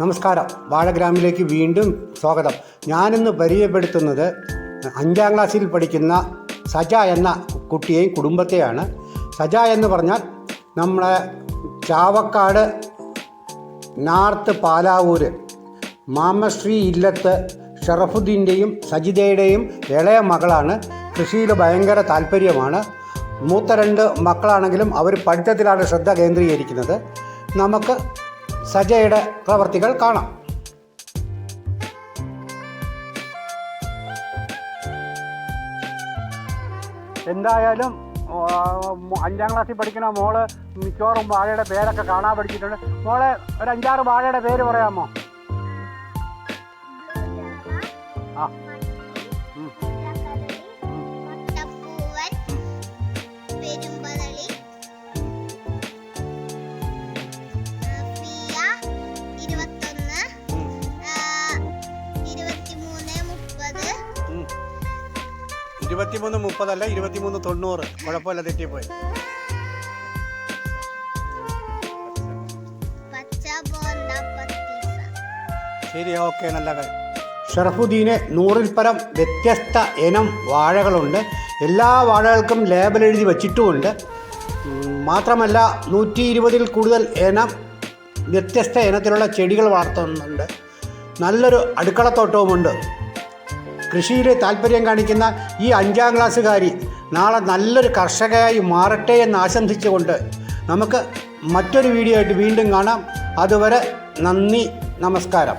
നമസ്കാരം. വാഴഗ്രാമിലേക്ക് വീണ്ടും സ്വാഗതം. ഞാനിന്ന് പരിചയപ്പെടുത്തുന്നത് അഞ്ചാം ക്ലാസ്സിൽ പഠിക്കുന്ന സജ എന്ന കുട്ടിയെയും കുടുംബത്തെയാണ്. സജ എന്ന് പറഞ്ഞാൽ നമ്മളെ ചാവക്കാട് നാർത്ത് പാലാവൂര് മാമശ്രീ ഇല്ലത്ത് ഷറഫുദ്ദീന്റെയും സജിതയുടെയും ഇളയ മകളാണ്. കൃഷിയിൽ ഭയങ്കര താല്പര്യമാണ്. മൂത്ത രണ്ട് മക്കളാണെങ്കിലും അവർ പഠിത്തത്തിലാണ് ശ്രദ്ധ കേന്ദ്രീകരിക്കുന്നത്. നമുക്ക് സജയുടെ പ്രവർത്തികൾ കാണാം. എന്തായാലും അഞ്ചാം ക്ലാസ്സിൽ പഠിക്കുന്ന മോൾ മിക്കവാറും വാഴയുടെ പേരൊക്കെ കാണാൻ പഠിച്ചിട്ടുണ്ട്. മോളെ ഒരു അഞ്ചാറ് വാഴയുടെ പേര് പറയാമോ? ആ. ഇരുപത്തിമൂന്ന് മുപ്പതല്ല ഇരുപത്തിമൂന്ന് തൊണ്ണൂറ്. കുഴപ്പമില്ല തെറ്റിപ്പോയി. ശരി ഓക്കെ നല്ല കാര്യം. ഷറഫുദ്ദീന് നൂറിൽ പരം വ്യത്യസ്ത ഇനം വാഴകളുണ്ട്. എല്ലാ വാഴകൾക്കും ലേബൽ എഴുതി വച്ചിട്ടുമുണ്ട്. മാത്രമല്ല നൂറ്റി ഇരുപതിൽ കൂടുതൽ ഇനം വ്യത്യസ്ത ഇനത്തിലുള്ള ചെടികൾ വളർത്തുന്നുണ്ട്. നല്ലൊരു അടുക്കളത്തോട്ടവുമുണ്ട്. കൃഷിയിൽ താല്പര്യം കാണിക്കുന്ന ഈ അഞ്ചാം ക്ലാസ്സുകാരി നാളെ നല്ലൊരു കർഷകയായി മാറട്ടെ എന്ന് ആശംസിച്ചുകൊണ്ട് നമുക്ക് മറ്റൊരു വീഡിയോ ആയിട്ട് വീണ്ടും കാണാം. അതുവരെ നന്ദി നമസ്കാരം.